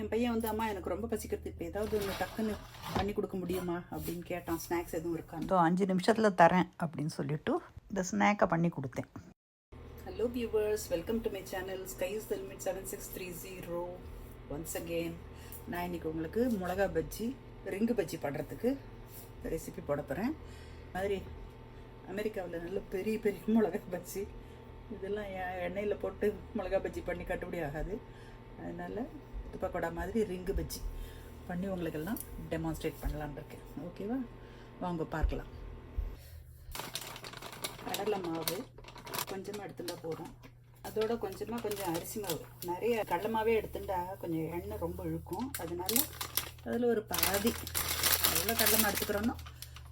என் பையன் வந்து அம்மா எனக்கு ரொம்ப பசிக்கிறது இப்போ ஏதாவது ஒன்று டக்குன்னு பண்ணி கொடுக்க முடியுமா? அப்படின்னு கேட்டான். ஸ்நாக்ஸ் எதுவும் இருக்கான்னு. இதோ அஞ்சு நிமிஷத்தில் தரேன் அப்படின்னு சொல்லிட்டு இந்த ஸ்நாக்கை பண்ணி கொடுத்தேன். Hello viewers welcome to my channel skies helmet seven six three zero once again நான் இன்னைக்கு உங்களுக்கு மிளகா பஜ்ஜி ரிங்கு பஜ்ஜி பண்ணுறதுக்கு ரெசிபி போட போகிறேன் மாதிரி அமெரிக்காவில் நல்ல பெரிய பெரிய மிளகா பஜ்ஜி. இதெல்லாம் எண்ணெயில் போட்டு மிளகா பஜ்ஜி பண்ணி கட்டுப்படி ஆகாது. அதனால் துப்பக்கோடா மாதிரி ரிங்கு பஜ்ஜி. பண்ணி உங்களுக்கெல்லாம் டெமான்ஸ்ட்ரேட் பண்ணலான் இருக்கேன். ஓகேவா வாங்க பார்க்கலாம். கடலை மாவு கொஞ்சமாக எடுத்துட்டா போதும். அதோட கொஞ்சமாக கொஞ்சம் அரிசி மாவு. நிறைய கடலை மாவே எடுத்துட்டா கொஞ்சம் எண்ணெய் ரொம்ப இழுக்கும். அதனால அதில் ஒரு பாதி எவ்வளோ கடலை மாவு எடுத்துக்கிறோன்னா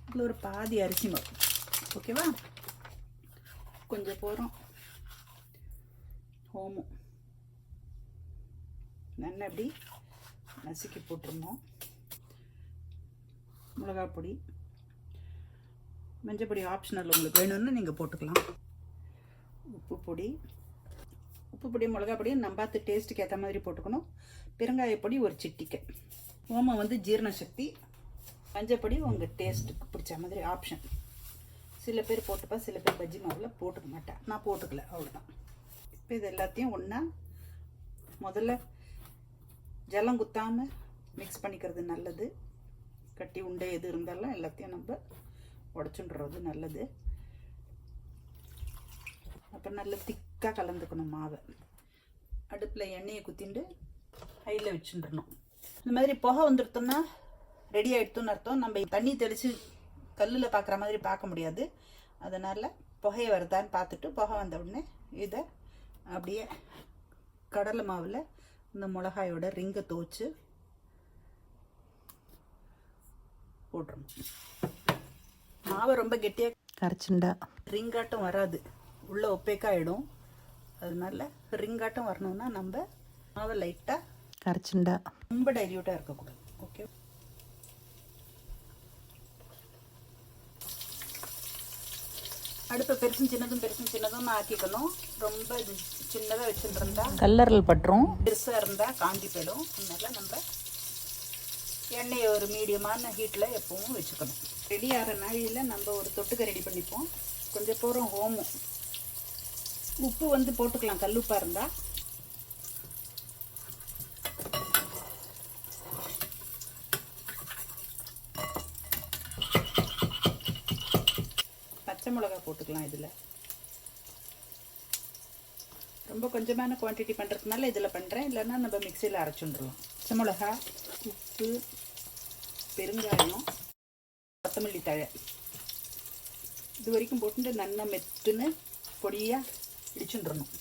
அதில் ஒரு பாதி அரிசி மாவு. ஓகேவா கொஞ்சம் போகிறோம் ஓமம் நல்லா அப்படி நசுக்கி போட்டுருந்தோம். மிளகாய் பொடி. மஞ்சள் பொடி ஆப்ஷனல் உங்களுக்கு வேணும்னு நீங்கள் போட்டுக்கலாம். உப்பு பொடி. உப்பு பொடி மிளகா பொடி நம்ம பார்த்து டேஸ்ட்டுக்கு ஏற்ற மாதிரி போட்டுக்கணும். பெருங்காய பொடி ஒரு சிட்டிக்கை. ஓமம் வந்து ஜீரண சக்தி. மஞ்சள் பொடி உங்கள் டேஸ்ட்டுக்கு பிடிச்ச மாதிரி ஆப்ஷன் சில பேர் போட்டுப்பா சில பேர் பஜ்ஜி மாவில் போட்டுக்க மாட்டேன் நான் போட்டுக்கல அவ்வளோதான் இப்போ இது எல்லாத்தையும் ஒன்றா முதல்ல ஜலம் குத்தாமல் மிக்ஸ் பண்ணிக்கிறது நல்லது. கட்டி உண்டை எது இருந்தாலும் எல்லாத்தையும் நம்ம உடச்சுன்றது நல்லது. அப்புறம் நல்லா திக்காக கலந்துக்கணும் மாவை. அடுப்பில் எண்ணெயை குத்திண்டு ஹையில் வச்சுட்டுருணும் இந்த மாதிரி புகை வந்துடுத்தோம்னா ரெடி ஆகிடுத்துன்னு அர்த்தம். நம்ம தண்ணி தெளித்து கல்லில் பார்க்குற மாதிரி பார்க்க முடியாது. அதனால் புகையை வருதான்னு பார்த்துட்டு புகை வந்த உடனே இதை அப்படியே கடலை மாவில் இந்த மிளகாயோட ரிங்கை துவச்சு போட்டுறணும் மாவை ரொம்ப கெட்டியாக கரைச்சுண்டா. ரிங்காட்டம் வராது. உள்ள ஒப்பேக்காயிடும். அதனால ரிங்காட்டம் வரணும்னா நம்ம மாவை லைட்டாக கரைச்சுண்டா. ரொம்ப டைல்யூட்டாக இருக்கக்கூடாது. ஓகே அடுப்பை பெருசும் சின்னதும் பெருசும் சின்னதும் ஆக்கிக்கணும். ரொம்ப சின்னதாக வச்சுருந்தா கல்லறல் பட்டுரும். பெருசாக இருந்தால் காந்தி போயிடும். அதனால நம்ம எண்ணெயை ஒரு மீடியமான ஹீட்டில் எப்பவும் வச்சுக்கணும். ரெடி ஆகிற நாழியில் நம்ம ஒரு தொட்டுக்க ரெடி பண்ணிப்போம். கொஞ்சம் போகிறோம் ஓமம். உப்பு வந்து போட்டுக்கலாம் கல்லுப்பாக இருந்தால் பச்சை மிளகா போட்டுக்கலாம் இதில். ரொம்ப கொஞ்சமான குவான்டிட்டி பண்ணுறதுனால இதில் பண்ணுறேன் இல்லைன்னா நம்ம மிக்சியில் அரைச்சுண்டுருவோம் பச்சை மிளகா உப்பு பெருங்காயம் கொத்தமல்லி தழை. இது வரைக்கும் போட்டு நல்லா மெத்துன்னு பொடியாக இடிச்சுட்டுருணும்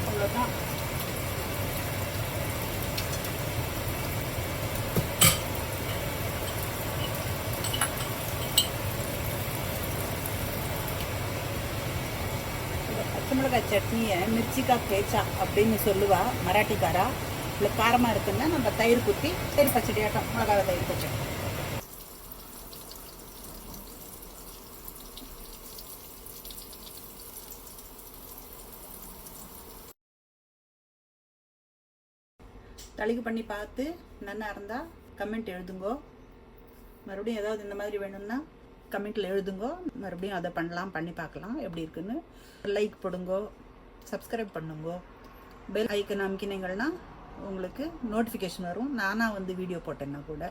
அவ்வளோதான் இந்த மிளகாய் சட்னியை மிர்ச்சிக்கா பேச்சா அப்படின்னு சொல்லுவா மராட்டிக்காரா. இல்லை காரமாக இருக்குன்னா நம்ம தயிர் குத்தி சரி பச்சடி ஆட்டம் மிளகாவை தயிர் பச்சடி. தளிக்கு பண்ணி பார்த்து நல்லா இருந்தால் கமெண்ட் எழுதுங்கோ. மறுபடியும் ஏதாவது இந்த மாதிரி வேணும்னா கமெண்ட்டில் எழுதுங்கோ. மறுபடியும் அதை பண்ணலாம் பண்ணி பார்க்கலாம். எப்படி இருக்குன்னு லைக் போடுங்கோ சப்ஸ்கிரைப் பண்ணுங்கோ. பெல் ஐக்கன் அமுக்கினீங்கன்னா உங்களுக்கு நோட்டிஃபிகேஷன் வரும். நானாக வந்து வீடியோ போட்டேன்னா கூட.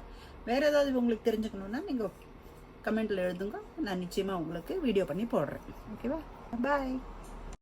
வேறு ஏதாவது உங்களுக்கு தெரிஞ்சுக்கணுன்னா நீங்கள் கமெண்ட்டில் எழுதுங்க. நான் நிச்சயமாக உங்களுக்கு வீடியோ பண்ணி போடுறேன். ஓகேவா பாய்